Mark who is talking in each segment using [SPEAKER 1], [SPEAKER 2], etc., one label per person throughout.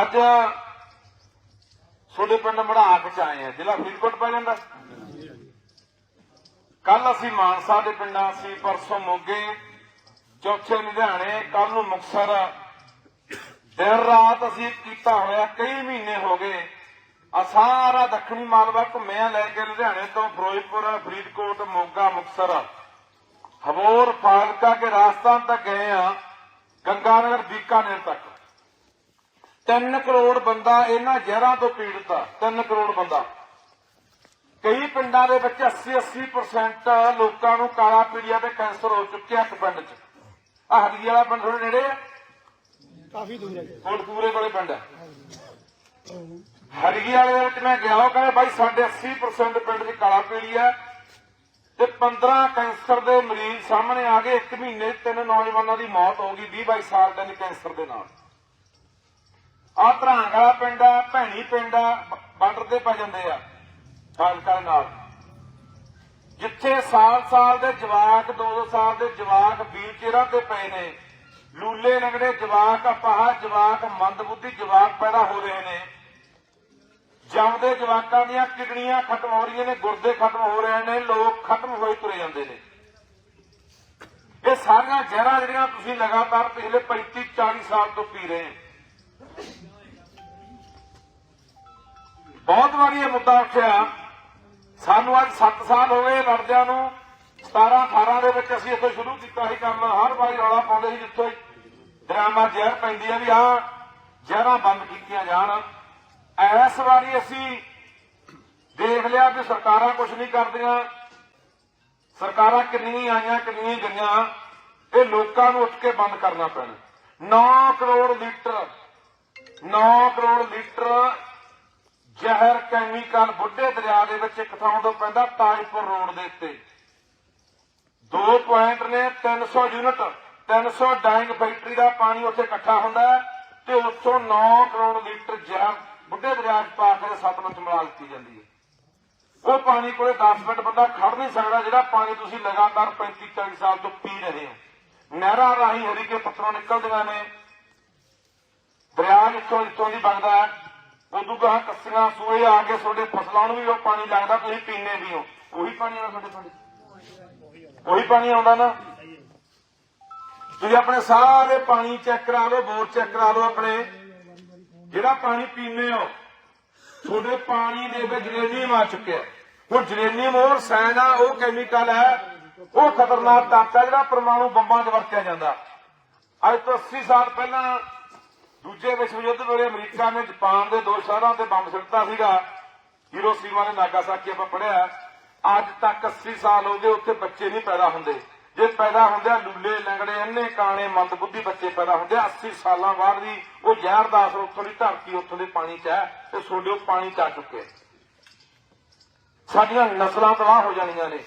[SPEAKER 1] ਅੱਜ ਤੁਹਾਡੇ ਪਿੰਡ ਮੜਾਕ ਚ ਆਏ ਆ, ਜ਼ਿਲ੍ਹਾ ਫਰੀਦਕੋਟ ਪੈ ਜਾਂਦਾ। ਕੱਲ ਅਸੀਂ ਮਾਨਸਾ ਦੇ ਪਿੰਡਾਂ ਸੀ, ਪਰਸੋਂ ਮੋਗੇ, ਚੌਥੇ ਲੁਧਿਆਣੇ ਕੱਲ ਨੂੰ ਮੁਕਤਸਰ। ਦਿਨ ਰਾਤ ਅਸੀਂ ਕੀਤਾ ਹੋਇਆ, ਕਈ ਮਹੀਨੇ ਹੋ ਗਏ। ਆ ਸਾਰਾ ਦੱਖਣੀ ਮਾਲਵਾ ਘੁੰਮਿਆ ਲੈ ਕੇ ਲੁਧਿਆਣੇ ਤੋਂ, ਫਿਰੋਜ਼ਪੁਰ, ਫਰੀਦਕੋਟ, ਮੋਗਾ, ਮੁਕਤਸਰ। ਹਵੋਰ ਫਾਜ਼ਿਲਕਾ ਕੇ ਰਾਜਸਥਾਨ ਤੱਕ ਗਏ ਆ, ਗੰਗਾਨਗਰ, ਬੀਕਾਨੇਰ ਤੱਕ। 3 ਕਰੋੜ ਬੰਦਾ ਇਹਨਾਂ ਜ਼ਹਿਰਾਂ ਤੋਂ ਪੀੜਤ ਆ 3 ਕਰੋੜ ਬੰਦਾ। ਕਈ ਪਿੰਡਾਂ ਦੇ ਵਿੱਚ 80 80% ਲੋਕਾਂ ਨੂੰ ਕਾਲਾ ਪੀਲੀਆ ਤੇ ਕੈਂਸਰ ਹੋ ਚੁੱਕਿਆ ਇੱਕ ਪਿੰਡ 'ਚ। ਆ ਹਲਗੀ ਵਾਲਾ ਪਿੰਡ ਥੋੜੇ ਨੇੜੇ ਆ?
[SPEAKER 2] ਕਾਫੀ ਦੂਰ ਹੈ
[SPEAKER 1] ਕੋਟਪੂਰੇ ਵਾਲੇ ਪਿੰਡ ਆ। ਹਰਗੀ ਵਾਲੇ ਦੇ ਵਿੱਚ ਮੈਂ ਗਿਆ ਉਹ ਕਹਿੰਦੇ ਬਾਈ ਸਾਡੇ 80% ਪਿੰਡ 'ਚ ਕਾਲਾ ਪੀਲੀ ਆ ਤੇ 15 ਕੈਂਸਰ ਦੇ ਮਰੀਜ਼ ਸਾਹਮਣੇ ਆ ਗਏ। ਇੱਕ ਮਹੀਨੇ ਤਿੰਨ ਨੌਜਵਾਨਾਂ ਦੀ ਮੌਤ ਹੋ ਗਈ 20 22 ਸਾਲ ਦੇ ਕੈਂਸਰ ਦੇ ਨਾਲ। ਆ ਧਰਾਂਗ ਵਾਲਾ ਪਿੰਡ ਆ, ਭੈਣੀ ਪਿੰਡ ਆ ਬਾਰਡਰ ਤੇ ਪੈ ਜਾਂਦੇ ਆ ਫਾਜ਼ਿਲਕਾ ਨਾਲ। ਜਿੱਥੇ ਸਾਲ-ਸਾਲ ਦੇ ਜਵਾਕ 2-2 ਸਾਲ ਦੇ ਜਵਾਕ ਵੀਲ ਚੇਅਰਾਂ ਤੇ ਪਏ ਨੇ, ਲੂਲੇ ਲੰਗੜੇ ਜਵਾਕ, ਅਪਾਹ ਜਵਾਕ, ਮੰਦਬੁੱਧੀ ਜਵਾਕ ਪੈਦਾ ਹੋ ਰਹੇ ਨੇ। ਜੰਮਦੇ ਜਵਾਕਾਂ ਦੀਆਂ ਕਿਡਨੀਆਂ ਖਤਮ ਹੋ ਰਹੀਆਂ ਨੇ, ਗੁਰਦੇ ਖਤਮ ਹੋ ਰਹੇ ਨੇ, ਲੋਕ ਖਤਮ ਹੋਏ ਤੁਰੇ ਜਾਂਦੇ ਨੇ। ਇਹ ਸਾਰੀਆਂ ਜ਼ਹਿਰਾਂ ਜਿਹੜੀਆਂ ਤੁਸੀਂ ਲਗਾਤਾਰ ਪਿਛਲੇ 35 40 ਸਾਲ ਤੋਂ ਪੀ ਰਹੇ ਹੋ। ਬਹੁਤ ਵਾਰੀ ਇਹ ਮੁੱਦਾ ਉੱਠਿਆ ਸਾਨੂੰ ਅੱਜ 7 ਸਾਲ ਹੋ ਗਏ ਲੜਦਿਆਂ ਨੂੰ 17 18 ਦੇ ਵਿੱਚ ਅਸੀਂ ਇੱਥੇ ਸ਼ੁਰੂ ਕੀਤਾ ਸੀ ਕੰਮ, ਹਰ ਵਾਰੀ ਰੌਲਾ ਪਾਉਂਦੇ ਸੀ ਜਿੱਥੇ ਹੀ ਡਰਾਮਾ ਜ਼ਹਿਰ ਪੈਂਦੀ ਆ ਵੀ ਆ ਜ਼ਹਿਰਾਂ ਬੰਦ ਕੀਤੀਆਂ ਜਾਣ। ਐਸ ਵਾਰੀ ਅਸੀਂ ਦੇਖ ਲਿਆ ਕਿ ਸਰਕਾਰਾਂ ਕੁਝ ਨਹੀਂ ਕਰਦੀਆਂ। ਸਰਕਾਰਾਂ ਕਿੰਨੀਆਂ ਆਈਆਂ, ਕਿੰਨੀਆਂ ਗਈਆਂ, ਇਹ ਲੋਕਾਂ ਨੂੰ ਉੱਠ ਕੇ ਬੰਦ ਕਰਨਾ ਪੈਣਾ। 9 ਕਰੋੜ ਲੀਟਰ 9 ਕਰੋੜ ਲੀਟਰ ਜ਼ਹਿਰ ਕੈਮੀਕਲ ਬੁੱਢੇ ਦਰਿਆ ਦੇ ਵਿੱਚ ਇੱਕ ਥਾਂ ਤੋਂ ਪੈਂਦਾ ਤਾਜਪੁਰ ਰੋਡ ਦੇ ਉੱਤੇ। ਦੋ ਪੁਆਇੰਟ ਨੇ 300 ਯੂਨਿਟ 300 ਡਾਈਂਗ ਫੈਕਟਰੀ ਦਾ ਪਾਣੀ ਉੱਥੇ ਇਕੱਠਾ ਹੁੰਦਾ ਤੇ ਉੱਥੋਂ 9 ਕਰੋੜ ਲੀਟਰ ਜ਼ਹਿਰ ਬੁੱਢੇ ਦਰਿਆ 'ਚ ਪਾ ਕੇ ਸਤਲੁਜ 'ਚ ਮਿਲਾ ਦਿੱਤੀ ਜਾਂਦੀ ਹੈ। ਉਹ ਪਾਣੀ ਕੋਲੇ 10 ਮਿੰਟ ਬੰਦਾ ਖੜ ਨਹੀਂ ਸਕਦਾ, ਜਿਹੜਾ ਪਾਣੀ ਤੁਸੀਂ ਲਗਾਤਾਰ 35 40 ਸਾਲ ਤੋਂ ਪੀ ਰਹੇ ਹੋ। ਨਹਿਰਾਂ ਰਾਹੀਂ ਹਰੀ ਕੇ ਪੱਤਰੋਂ ਨਿਕਲਦੀਆਂ ਨੇ। ਦਰਿਆ ਇੱਥੋਂ ਇੱਥੋਂ ਦੀ ਵਗਦਾ ਹੈ ਉਦੋਂ ਗਾਹ ਕੱਸੀਆਂ ਸੂਏ ਆ ਕੇ ਤੁਹਾਡੇ ਫਸਲਾਂ ਨੂੰ ਵੀ ਉਹ ਪਾਣੀ ਲੱਗਦਾ, ਤੁਸੀਂ ਪੀਂਦੇ ਵੀ ਹੋ। ਉਹੀ ਪਾਣੀ ਆਉਂਦਾ ਤੁਹਾਡੇ ਪਿੰਡ ਉਹੀ ਪਾਣੀ ਆਉਂਦਾ ਨਾ। ਤੁਸੀਂ ਆਪਣੇ ਸਾਰੇ ਪਾਣੀ ਚੈੱਕ ਕਰਾ ਲਓ, ਬੋਰ ਚੈੱਕ ਕਰਾ ਲਓ ਆਪਣੇ। ਜਿਹੜਾ ਪਾਣੀ ਪੀਂਦੇ ਹੋ, ਤੁਹਾਡੇ ਪਾਣੀ ਦੇ ਵਿੱਚ ਜਰੇਨੀਅਮ ਆ ਚੁੱਕਿਆ। ਹੁਣ ਜਰੇਨੀਅਮ ਉਹ ਰਸਾਇਣ ਆ ਉਹ ਕੈਮੀਕਲ ਹੈ, ਉਹ ਖਤਰਨਾਕ ਤੱਤ ਹੈ ਜਿਹੜਾ ਪਰਮਾਣੂ ਬੰਬਾਂ 'ਚ ਵਰਤਿਆ ਜਾਂਦਾ। ਅੱਜ ਤੋਂ 80 ਸਾਲ ਪਹਿਲਾਂ ਦੂਜੇ ਵਿਸ਼ਵ ਯੁੱਧ ਵੇਲੇ ਅਮਰੀਕਾ ਨੇ ਜਾਪਾਨ ਦੇ ਦੋ ਸ਼ਹਿਰਾਂ ਤੇ ਬੰਬ ਸੁੱਟਤਾ ਸੀਗਾ। ਹੀਰੋਸ਼ੀਮਾ ਤੇ ਨਾਗਾਸਾਕੀ ਆਪਾਂ ਪੜਿਆ ਅੱਜ ਤੱਕ 80 ਸਾਲ ਹੋ ਗਏ ਉੱਥੇ ਬੱਚੇ ਨਹੀਂ ਪੈਦਾ ਹੁੰਦੇ। ਜੇ ਪੈਦਾ ਹੁੰਦੇ ਆ ਲੁੱਲੇ, ਲੰਗੜੇ ਅੰਨੇ ਕਾਣੇ, ਮੰਦਬੁੱਧੀ ਬੱਚੇ ਪੈਦਾ ਹੁੰਦੇ ਆ 80 ਸਾਲਾਂ ਬਾਅਦ ਦੀ ਉਹ ਜ਼ਹਿਰ ਦਾ ਅਸਰ ਉੱਥੋਂ ਦੀ ਧਰਤੀ, ਉੱਥੋਂ ਦੇ ਪਾਣੀ 'ਚ ਹੈ ਤੇ ਤੁਹਾਡੇ ਪਾਣੀ 'ਚ ਆ ਚੁੱਕੇ ਸਾਡੀਆਂ ਨਸਲਾਂ ਤਬਾਹ ਹੋ ਜਾਣੀਆਂ ਨੇ।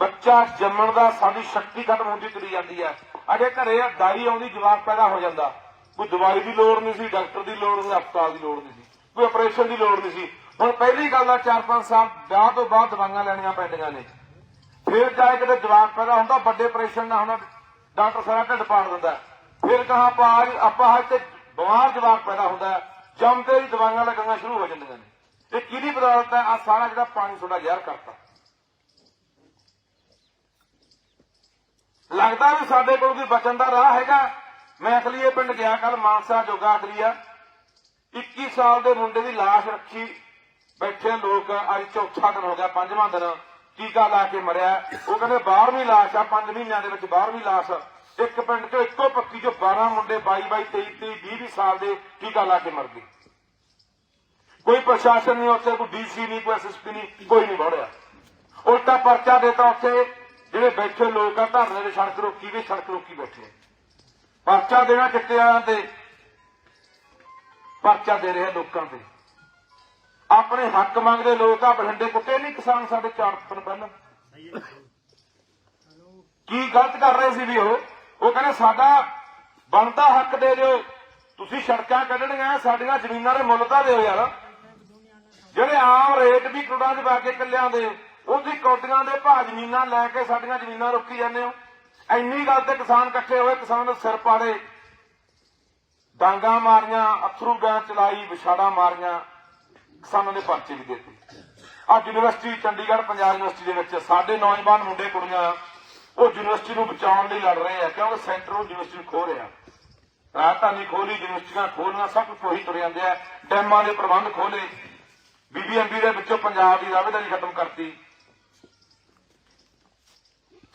[SPEAKER 1] ਬੱਚਾ ਜੰਮਣ ਦਾ ਸਾਡੀ ਸ਼ਕਤੀ ਖਤਮ ਹੁੰਦੀ ਤੁਰੀ ਜਾਂਦੀ ਹੈ। ਅਜੇ ਘਰੇ ਦਾਈ ਆਉਂਦੀ, ਜਵਾਕ ਪੈਦਾ ਹੋ ਜਾਂਦਾ। ਕੋਈ ਦਵਾਈ ਦੀ ਲੋੜ ਨਹੀਂ ਸੀ, ਡਾਕਟਰ ਦੀ ਲੋੜ ਨਹੀਂ, ਹਸਪਤਾਲ ਦੀ ਲੋੜ ਨਹੀਂ ਸੀ, ਕੋਈ ਆਪਰੇਸ਼ਨ ਦੀ ਲੋੜ ਨਹੀਂ ਸੀ। ਹੁਣ ਪਹਿਲੀ ਗੱਲ ਆ 4-5 ਸਾਲ ਵਿਆਹ ਤੋਂ ਬਾਅਦ ਦਵਾਈਆਂ ਲੈਣੀਆਂ ਪੈਂਦੀਆਂ ਨੇ। ਫਿਰ ਚਾਹੇ ਕਿਤੇ ਜਵਾਕ ਪੈਦਾ ਹੁੰਦਾ, ਵੱਡੇ ਆਪਰੇਸ਼ਨ ਨਾ ਹੋਣਾ, ਡਾਕਟਰ ਸਾਰਾ ਢਿੱਡ ਪਾੜ ਦਿੰਦਾ। ਫਿਰ ਕਹਾ ਆਪਾਂ ਆਪਾਂ ਹੱਥ ਤੇ ਬਿਮਾਰ ਜਵਾਕ ਪੈਦਾ ਹੁੰਦਾ ਜੰਮਦੇ ਹੀ ਦਵਾਈਆਂ ਲੱਗਣੀਆਂ ਸ਼ੁਰੂ ਹੋ ਜਾਂਦੀਆਂ ਨੇ। ਇਹ ਕਿਹਦੀ ਬਦੌਲਤ ਹੈ? ਆ ਸਾਰਾ ਜਿਹੜਾ ਪਾਣੀ ਤੁਹਾਡਾ ਜ਼ਹਿਰ ਕਰਤਾ। ਲੱਗਦਾ ਵੀ ਸਾਡੇ ਕੋਲ ਕੋਈ ਬਚਣ ਦਾ ਰਾਹ ਹੈਗਾ। ਮੈਂ ਅਖਲੀਏ ਪਿੰਡ ਗਿਆ ਕੱਲ ਮਾਨਸਾ ਜੋਗਾ ਅਖਲੀਆ 21 ਸਾਲ ਦੇ ਮੁੰਡੇ ਦੀ ਲਾਸ਼ ਰੱਖੀ ਬੈਠੇ ਲੋਕ, ਅੱਜ ਚੌਥਾ ਦਿਨ ਹੋ ਗਿਆ, ਪੰਜਵਾਂ ਦਿਨ। ਟੀਕਾ ਲਾ ਕੇ ਮਰਿਆ? ਉਹ ਕਹਿੰਦੇ 12ਵੀਂ ਲਾਸ਼ ਆ 5 ਮਹੀਨਿਆਂ ਦੇ ਵਿੱਚ 12ਵੀਂ ਲਾਸ਼। ਇੱਕ ਪਿੰਡ ਚੋਂ ਇੱਕੋ ਪੱਤੀ ਚੋਂ 12 ਮੁੰਡੇ 22 22 23 23 20 ਸਾਲ ਦੇ ਟੀਕਾ ਲਾ ਕੇ ਮਰ ਗਏ? ਕੋਈ ਪ੍ਰਸ਼ਾਸਨ ਨਹੀਂ, ਉੱਥੇ ਕੋਈ ਡੀਸੀ ਨਹੀਂ, ਕੋਈ ਐਸਐਸਪੀ ਨਹੀਂ, ਕੋਈ ਨਹੀਂ ਵੜਿਆ। ਉਲਟਾ ਪਰਚਾ ਦੇਤਾ ਉੱਥੇ, ਜਿਹੜੇ ਬੈਠੇ ਲੋਕ ਆ, ਧਰਨੇ ਦੇ ਸੜਕ ਰੋਕੀ ਵੀ ਸੜਕ ਰੋਕੀ ਬੈਠੇ। ਪਰਚਾ ਦੇਣਾ ਚਿੱਟੇ ਵਾਲਿਆਂ ਤੇ ਪਰਚਾ ਦੇ ਰਹੇ ਲੋਕਾਂ ਤੇ ਆਪਣੇ ਹੱਕ ਮੰਗਦੇ ਲੋਕ ਆ, ਬਠਿੰਡੇ ਕੁੱਟੇ ਨਹੀਂ, ਕਿਸਾਨ ਸਾਡੇ ਚਾਰ ਦਿਨ ਪਹਿਲਾਂ ਕੀ ਗਲਤ ਕਰ ਰਹੇ ਸੀ ਵੀ ਉਹ? ਉਹ ਕਹਿੰਦੇ, ਸਾਡਾ ਬਣਦਾ ਹੱਕ ਦੇ ਦਿਓ। ਤੁਸੀਂ ਸੜਕਾਂ ਕੱਢਣੀਆਂ, ਸਾਡੀਆਂ ਜ਼ਮੀਨਾਂ ਦੇ ਮੁੱਲ ਤਾਂ ਦਿਓ ਯਾਰ। ਜਿਹੜੇ ਆਮ ਰੇਟ ਵੀ ਕਰੋੜਾਂ ਦੇ ਵਾਕੇ ਕੱਲਿਆਂ ਦੇ, ਉਹਦੀ ਕੌਡੀਆਂ ਦੇ ਭਾਅ ਜ਼ਮੀਨਾਂ ਲੈ ਕੇ ਸਾਡੀਆਂ ਜ਼ਮੀਨਾਂ ਰੋਕੀ ਜਾਂਦੇ ਹੋ। ਇੰਨੀ ਗੱਲ ਤੇ ਕਿਸਾਨ ਇਕੱਠੇ ਹੋਏ, ਕਿਸਾਨ ਦੇ ਸਿਰ ਪਾੜੇ। ਡਾਂਗਾ ਮਾਰੀਆਂ, ਅਥਰੂ ਗੈਸ ਚਲਾਈ, ਵਿਛਾੜਾ ਮਾਰੀਆਂ। ਕਿਸਾਨਾਂ ਦੇ ਪਰਚੇ ਵੀ ਦਿੱਤੇ। ਆ ਯੂਨੀਵਰਸਿਟੀ ਚੰਡੀਗੜ੍ਹ, ਪੰਜਾਬ ਯੂਨੀਵਰਸਿਟੀ ਦੇ ਵਿੱਚ ਸਾਡੇ ਨੌਜਵਾਨ ਮੁੰਡੇ, ਕੁੜੀਆਂ, ਉਹ ਯੂਨੀਵਰਸਿਟੀ ਨੂੰ ਬਚਾਉਣ ਲਈ ਲੜ ਰਹੇ ਆ ਕਿਉਂਕਿ ਸੈਂਟਰ ਉਹ ਯੂਨੀਵਰਸਿਟੀ ਨੂੰ ਖੋ ਰਿਹਾ ਰਾਜਧਾਨੀ ਖੋਲੀ ਯੂਨੀਵਰਸਿਟੀਆਂ ਖੋਲੀਆਂ ਸਭ ਕੁਝ ਉਹੀ ਤੁਰ ਜਾਂਦੇ ਆ। ਡੈਮਾਂ ਦੇ ਪ੍ਰਬੰਧ ਖੋਲੇ ਬੀਬੀਐਮਬੀ ਦੇ ਵਿੱਚੋਂ ਪੰਜਾਬ ਦੀ ਦਾਅਵੇਦਾਰੀ ਖਤਮ ਕਰਤੀ।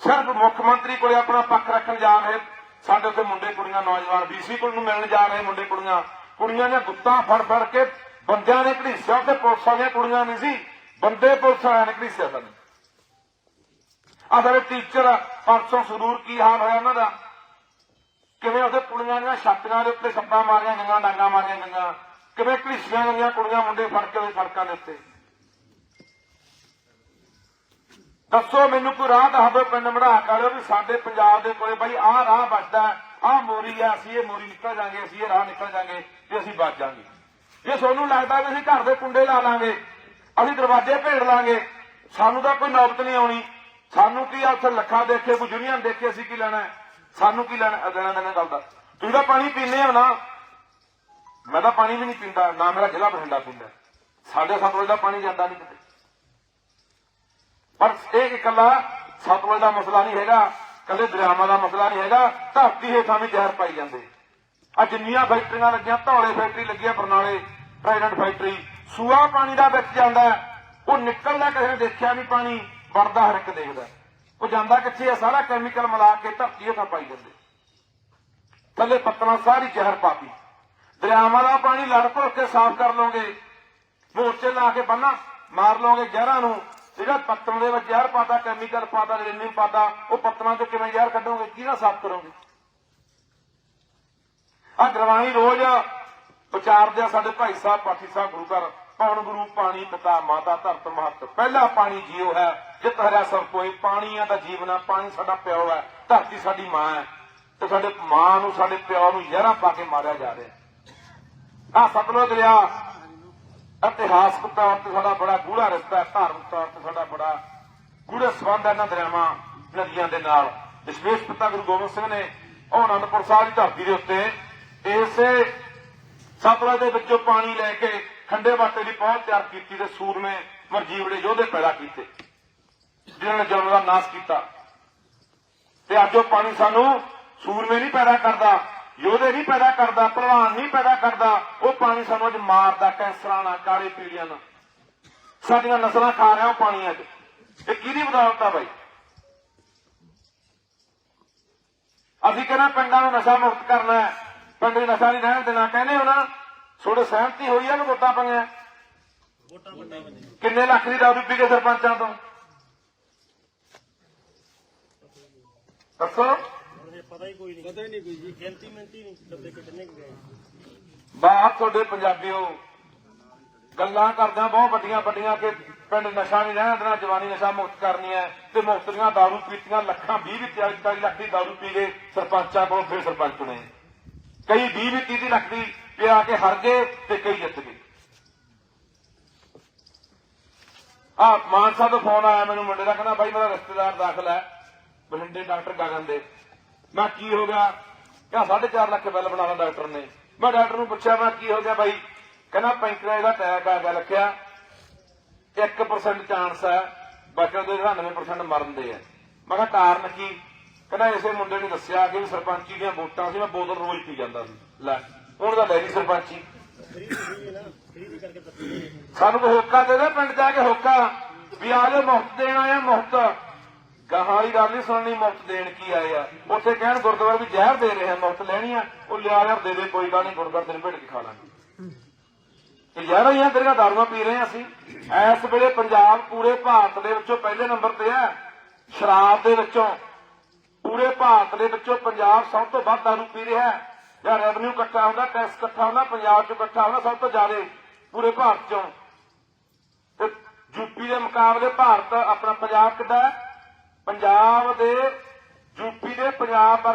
[SPEAKER 1] ਸਿਰਫ ਮੁੱਖ ਮੰਤਰੀ ਕੋਲੇ ਆਪਣਾ ਪੱਖ ਰੱਖਣ ਜਾ ਰਹੇ ਸਾਡੇ ਉੱਤੇ ਮੁੰਡੇ ਕੁੜੀਆਂ, ਨੌਜਵਾਨ ਬੀਸੀ ਕੋਲ ਨੂੰ ਮਿਲਣ ਜਾ ਰਹੇ ਮੁੰਡੇ ਕੁੜੀਆਂ। ਕੁੜੀਆਂ ਨੇ ਗੁੱਤਾ ਫੜ ਫੜ ਕੇ ਬੰਦਿਆਂ ਨੇ ਘੜੀਸਿਆ ਤੇ ਪੁਲਿਸ ਵਾਲੀਆਂ ਕੁੜੀਆਂ ਨਹੀਂ ਸੀ। ਬੰਦੇ ਪੁਲਿਸ ਵਾਲਿਆਂ ਨੇ ਘੜੀਸਿਆ ਸਾਨੂੰ ਆਹ ਸਾਡੇ ਟੀਚਰ ਪਰਸੋਂ ਸਰੂਰ ਕੀ ਹਾਲ ਹੋਇਆ ਉਹਨਾਂ ਦਾ? ਕਿਵੇਂ ਉਹਦੇ ਕੁੜੀਆਂ ਦੀਆਂ ਛਾਤੀਆਂ ਦੇ ਉੱਤੇ ਸੱਪਾਂ ਮਾਰੀਆਂ ਗਈਆਂ, ਡਾਂਗਾ ਮਾਰੀਆਂ ਗਈਆਂ? ਕਿਵੇਂ ਘੜੀਸੀਆਂ ਗਈਆਂ ਕੁੜੀਆਂ ਮੁੰਡੇ ਫੜ ਕੇ ਸੜਕਾਂ ਦੇ ਉੱਤੇ? ਦੱਸੋ ਮੈਨੂੰ ਕੋਈ ਰਾਹ ਦੱਸ ਦਿਓ, ਪਿੰਡ ਮੜਾ ਕਰਿਓ ਵੀ ਸਾਡੇ ਪੰਜਾਬ ਦੇ ਕੋਲੇ ਬਾਈ ਆਹ ਰਾਹ ਬਚਦਾ ਆਹ ਮੋਰੀ ਆ, ਅਸੀਂ ਇਹ ਮੋਰੀ ਨਿਕਲ ਜਾਾਂਗੇ, ਅਸੀਂ ਇਹ ਰਾਹ ਨਿਕਲ ਜਾਾਂਗੇ ਤੇ ਅਸੀਂ ਬਚ ਜਾਾਂਗੇ। ਜੇ ਤੁਹਾਨੂੰ ਲੱਗਦਾ ਵੀ ਅਸੀਂ ਘਰ ਦੇ ਕੁੰਡੇ ਲਾ ਲਾਂਗੇ, ਅਸੀਂ ਦਰਵਾਜ਼ੇ ਭੇੜ ਲਾਂਗੇ, ਸਾਨੂੰ ਤਾਂ ਕੋਈ ਨੌਬਤ ਨਹੀਂ ਆਉਣੀ। ਸਾਨੂੰ ਕੀ ਆ, ਉੱਥੇ ਲੱਖਾਂ ਦੇਖੇ, ਕੋਈ ਯੂਨੀਅਨ ਦੇਖੇ ਅਸੀਂ ਕੀ ਲੈਣਾ ਸਾਨੂੰ ਕੀ ਲੈਣਾ ਦੇਣਾ ਦੇਣਾ ਗੱਲ ਦਾ। ਤੁਸੀਂ ਤਾਂ ਪਾਣੀ ਪੀਂਦੇ ਹੋ ਨਾ। ਮੈਂ ਤਾਂ ਪਾਣੀ ਵੀ ਨਹੀਂ ਪੀਂਦਾ, ਨਾ ਮੇਰਾ ਜ਼ਿਲ੍ਹਾ ਬਠਿੰਡਾ ਪੀਂਦਾ ਸਾਡੇ ਸਤਲੁਜ ਦਾ ਪਾਣੀ ਜਾਂਦਾ ਨਹੀਂ ਕਿਤੇ। ਪਰ ਇਹ ਇਕੱਲਾ ਸਤਲੁਜ ਦਾ ਮਸਲਾ ਨਹੀਂ ਹੈਗਾ ਕੱਲੇ ਦਰਿਆਵਾਂ ਦਾ ਮਸਲਾ ਨਹੀਂ ਹੈਗਾ, ਧਰਤੀ ਹੇਠਾਂ ਵੀ ਜ਼ਹਿਰ ਪਾਈ ਜਾਂਦੇ। ਆ ਜਿੰਨੀਆਂ ਫੈਕਟਰੀਆਂ ਲੱਗੀਆਂ, ਧੌਲੇ ਫੈਕਟਰੀ ਲੱਗੀ ਆ ਬਰਨਾਲੇ ਟ੍ਰਾਈਡੈਂਟ ਫੈਕਟਰੀ, ਸੂਆ ਪਾਣੀ ਦਾ ਵਿੱਚ ਜਾਂਦਾ ਉਹ ਨਿਕਲਦਾ ਕਿਸੇ ਨੇ ਦੇਖਿਆ ਨਹੀਂ ਪਾਣੀ ਵੜਦਾ, ਹਰ ਇੱਕ ਦੇਖਦਾ ਉਹ ਜਾਂਦਾ ਕਿੱਥੇ ਆ, ਸਾਰਾ ਕੈਮੀਕਲ ਮਿਲਾ ਕੇ ਧਰਤੀ ਹੇਠਾਂ ਪਾਈ ਜਾਂਦੇ। ਥੱਲੇ ਪੱਤਣਾ ਸਾਰੀ ਜ਼ਹਿਰ ਪਾਤੀ ਦਰਿਆਵਾਂ ਦਾ ਪਾਣੀ ਲੜ ਭੁੱਲ ਕੇ ਸਾਫ਼ ਕਰ ਲਓਗੇ, ਮੋਰਚੇ ਲਾ ਕੇ ਬੰਨਾ ਮਾਰ ਲਓਗੇ ਜ਼ਹਿਰਾਂ ਨੂੰ ਜਿਹੜਾ ਪੱਤਣ ਦੇ ਵਿੱਚ ਜ਼ਹਿਰ ਪਾਤਾ ਕੈਮੀਕਲ ਪਾਤਾ ਰੇਨੀ ਪਾਤਾ, ਉਹ ਪੱਤਣਾ ਤੋਂ ਕਿਵੇਂ ਜ਼ਹਿਰ ਕੱਢੋਗੇ? ਕਿਹਦਾ ਸਾਫ਼ ਕਰੋਗੇ? ਆ ਗਰਵਾਣੀ ਰੋਜ਼ ਵਿਚਾਰਦੇ ਆ ਸਾਡੇ ਭਾਈ ਸਾਹਿਬ, ਪਾਠੀ ਸਾਹਿਬ, ਗੁਰੂ ਘਰ। ਪੌਣ ਗੁਰੂ? ਪਾਣੀ, ਪਿਤਾ, ਮਾਤਾ, ਧਰਤ, ਮਹਤ। ਪਹਿਲਾ ਪਾਣੀ ਜੀਉ ਹੈ, ਜਿਤ ਹਰਿਆ ਸਭ ਕੋਈ। ਪਾਣੀ ਆ ਤਾਂ ਜੀਵਨ ਆ, ਪਾਣੀ ਸਾਡਾ ਪਿਓ ਹੈ, ਧਰਤੀ ਸਾਡੀ ਮਾਂ ਹੈ। ਤੇ ਸਾਡੇ ਮਾਂ ਨੂੰ, ਸਾਡੇ ਪਿਓ ਨੂੰ ਜ਼ਹਿਰਾਂ ਪਾ ਕੇ ਮਾਰਿਆ ਜਾ ਰਿਹਾ ਆ ਸਤਲੁਜ ਦਰਿਆ ਇਤਿਹਾਸਕ ਤੌਰ ਤੇ ਸਾਡਾ ਬੜਾ ਗੂੜਾ ਰਿਸ਼ਤਾ ਹੈ, ਧਾਰਮਿਕ ਤੌਰ ਤੇ ਸਾਡਾ ਬੜਾ ਗੂੜਾ ਸਬੰਧ ਹੈ ਇਹਨਾਂ ਦਰਿਆਵਾਂ, ਨਦੀਆਂ ਦੇ ਨਾਲ। ਵਿਸ਼ਵੇਸ਼ ਪਿਤਾ ਗੁਰੂ ਗੋਬਿੰਦ ਸਿੰਘ ਨੇ ਉਹ ਅਨੰਦਪੁਰ ਸਾਹਿਬ ਦੀ ਧਰਤੀ ਦੇ ਉੱਤੇ ਇਸੇ ਸਤਲੁਜ ਦੇ ਵਿੱਚੋਂ ਪਾਣੀ ਲੈ ਕੇ ਖੰਡੇ ਬਾਟੇ ਦੀ ਪਹੁੰਚ ਤਿਆਰ ਕੀਤੀ ਤੇ ਸੂਰਮੇ ਮਰਜੀਵੜੇ ਯੋਧੇ ਪੈਦਾ ਕੀਤੇ, ਜਿਨ੍ਹਾਂ ਨੇ ਜਨਮ ਦਾ ਨਾਸ਼ ਕੀਤਾ। ਤੇ ਅੱਜ ਉਹ ਪਾਣੀ ਸਾਨੂੰ ਸੂਰਮੇ ਨਹੀਂ ਪੈਦਾ ਕਰਦਾ ਯੋਧੇ ਨਹੀਂ ਪੈਦਾ ਕਰਦਾ, ਪਹਿਲਵਾਨ ਨਹੀਂ ਪੈਦਾ ਕਰਦਾ, ਉਹ ਪਾਣੀ ਸਾਨੂੰ ਅੱਜ ਮਾਰਦਾ, ਕੈਂਸਰਾਂ ਨਾਲ, ਕਾਲੇ ਪੀੜੀਆਂ ਨਾਲ। ਸਾਡੀਆਂ ਨਸਲਾਂ ਖਾ ਰਿਹਾ ਉਹ ਪਾਣੀ ਅੱਜ। ਇਹ ਕਿਹਦੀ ਬਦੌਲਤ ਆ ਬਾਈ? ਅਸੀਂ ਕਹਿੰਦਾ ਪਿੰਡਾਂ ਨੂੰ ਨਸ਼ਾ ਮੁਕਤ ਕਰਨਾ ਹੈ। ਪਿੰਡ 'ਚ ਨਸ਼ਾ ਨਹੀਂ ਰਹਿਣ ਦੇਣਾ, ਕਹਿੰਦੇ ਹੋ ਨਾ ਥੋੜੇ ਸਹਿਮਤੀ ਹੋਈ ਆ ਕਿ ਵੋਟਾਂ ਪਾਈਆਂ। ਕਿੰਨੇ ਲੱਖ ਦੀ ਦਾਰੂ ਪੀ ਕੇ ਸਰਪੰਚਾਂ ਤੋਂ? ਦੱਸੋ।
[SPEAKER 2] ਪਤਾ ਹੀ ਕੋਈ ਨਹੀਂ। ਪਤਾ ਹੀ ਨਹੀਂ ਕੋਈ ਜੀ। ਗਿਣਤੀ ਮਿੰਤੀ ਨਹੀਂ। ਡੱਬੇ ਕਿੰਨੇ ਕੁ ਗਏ?
[SPEAKER 1] ਬਾਤ ਤੁਹਾਡੇ ਪੰਜਾਬੀਓ ਗੱਲਾਂ ਕਰਦਿਆਂ ਬਹੁਤ ਵੱਡੀਆਂ ਵੱਡੀਆਂ ਕਿ ਪਿੰਡ ਨਸ਼ਾ ਨਹੀਂ ਰਹਿਣਾ ਦੇਣਾ ਜਵਾਨੀ ਨਸ਼ਾ ਮੁਕਤ ਕਰਨੀ ਹੈ ਤੇ ਮੁਫਤ ਦੀਆਂ ਦਾਰੂ ਪੀਤੀਆਂ ਲੱਖਾਂ 20 ਵੀ 40 40 ਲੱਖ ਦੀ ਦਾਰੂ ਪੀ ਗਏ ਸਰਪੰਚਾਂ ਕੋਲ ਫਿਰ ਸਰਪੰਚ ਚੁਣੇ ਕਈ 20 ਵੀ 30 ਲੱਖ ਦੀ ਪਿਆ ਕੇ ਹਾਰ ਗਏ ਤੇ ਕਈ ਜਿੱਤ ਗਏ। ਆ ਮਾਨਸਾ ਤੋਂ ਫੋਨ ਆਇਆ ਮੈਨੂੰ ਮੁੰਡੇ ਦਾ ਕਹਿੰਦਾ ਬਾਈ ਮੇਰਾ ਰਿਸ਼ਤੇਦਾਰ ਦਾਖਲ ਹੈ। ਬਠਿੰਡੇ ਡਾਕਟਰ ਗਗਨ ਦੇ। ਮੈਂ ਕੀ ਹੋ ਗਿਆ? ਕਿਹਾ 4.5 ਲੱਖ ਬਿੱਲ ਬਣਾਉਣਾ ਡਾਕਟਰ ਨੇ। ਮੈਂ ਡਾਕਟਰ ਨੂੰ ਪੁੱਛਿਆ, ਮੈਂ ਕੀ ਹੋ ਗਿਆ ਬਾਈ? ਕਹਿੰਦਾ ਪੈਂਕਰੀਅਸ ਦਾ ਅਟੈਕ ਆ ਗਿਆ ਲਿਖਿਆ। 1% ਚਾਂਸ ਹੈ ਬਾਕੀ ਦੇ 99% ਮਰਨ ਦੇ ਆ। ਮੈਂ ਕਿਹਾ ਕਾਰਨ ਕੀ? ਕਹਿੰਦਾ ਇਸੇ ਮੁੰਡੇ ਨੇ ਦੱਸਿਆ ਕਿ ਵੀ ਸਰਪੰਚੀ ਦੀਆਂ ਵੋਟਾਂ ਸੀ, ਮੈਂ ਬੋਤਲ ਰੋਜ਼ ਪੀ ਜਾਂਦਾ ਸੀ। ਲੈ, ਹੁਣ ਦਾ ਲੈ ਲਈ ਸਰਪੰਚੀ। ਸਾਨੂੰ ਹੋਕਾ ਦੇ ਦੇ, ਪਿੰਡ ਜਾ ਕੇ ਹੋਕਾ। ਵੀ ਆ ਜਾਓ ਮੁਫਤ ਦੇਣਾ ਆ ਮੁਫਤ। ਗਾਹਾਂ ਵਾਲੀ ਗੱਲ ਨਹੀਂ ਸੁਣਨੀ, ਮੁਫਤ ਦੇਣ ਕੀ ਆਏ ਆ? ਉੱਥੇ ਕਹਿਣ ਗੁਰਦੁਆਰੇ ਵੀ ਜ਼ਹਿਰ ਦੇ ਰਹੇ ਆ, ਮੁਫਤ ਲੈਣੀ ਆ। ਉਹ ਲਿਆ ਯਾਰ, ਦੇ ਦੇ, ਕੋਈ ਗੱਲ ਨਹੀਂ, ਗੁਰਦੁਆਰੇ ਤੈਨੂੰ ਭੇਟ ਕੇ ਖਾ ਲਾਂਗੇ। ਇਹ ਜ਼ਹਿਰ ਹੀ ਤੇਰੀਆਂ ਦਾਰੂਆਂ ਪੀ ਰਹੇ ਆ ਅਸੀਂ। ਇਸ ਵੇਲੇ ਪੰਜਾਬ ਪੂਰੇ ਭਾਰਤ ਦੇ ਵਿੱਚੋਂ ਪਹਿਲੇ ਨੰਬਰ ਤੇ ਹੈ ਸ਼ਰਾਬ ਦੇ ਵਿੱਚੋਂ। ਪੂਰੇ ਭਾਰਤ ਦੇ ਵਿੱਚੋਂ ਪੰਜਾਬ ਸਭ ਤੋਂ ਵੱਧ ਦਾਰੂ ਪੀ ਰਿਹਾ ਹੈ। ਜਾਂ ਰੈਵਨਿਊ ਇਕੱਠਾ ਹੁੰਦਾ ਟੈਕਸ ਇਕੱਠਾ ਹੁੰਦਾ, ਪੰਜਾਬ ਚ ਇਕੱਠਾ ਹੁੰਦਾ, ਸਭ ਤੋਂ ਜ਼ਿਆਦਾ ਪੂਰੇ ਭਾਰਤ ਚੋਂ। ਤੇ ਯੂਪੀ ਦੇ ਮੁਕਾਬਲੇ ਭਾਰਤ ਆਪਣਾ ਪੰਜਾਬ ਕਿੱਦਾਂ ਹੈ? ਪੰਜਾਬ ਦੇ ਯੂਪੀ ਦੇ ਪੰਜਾਬ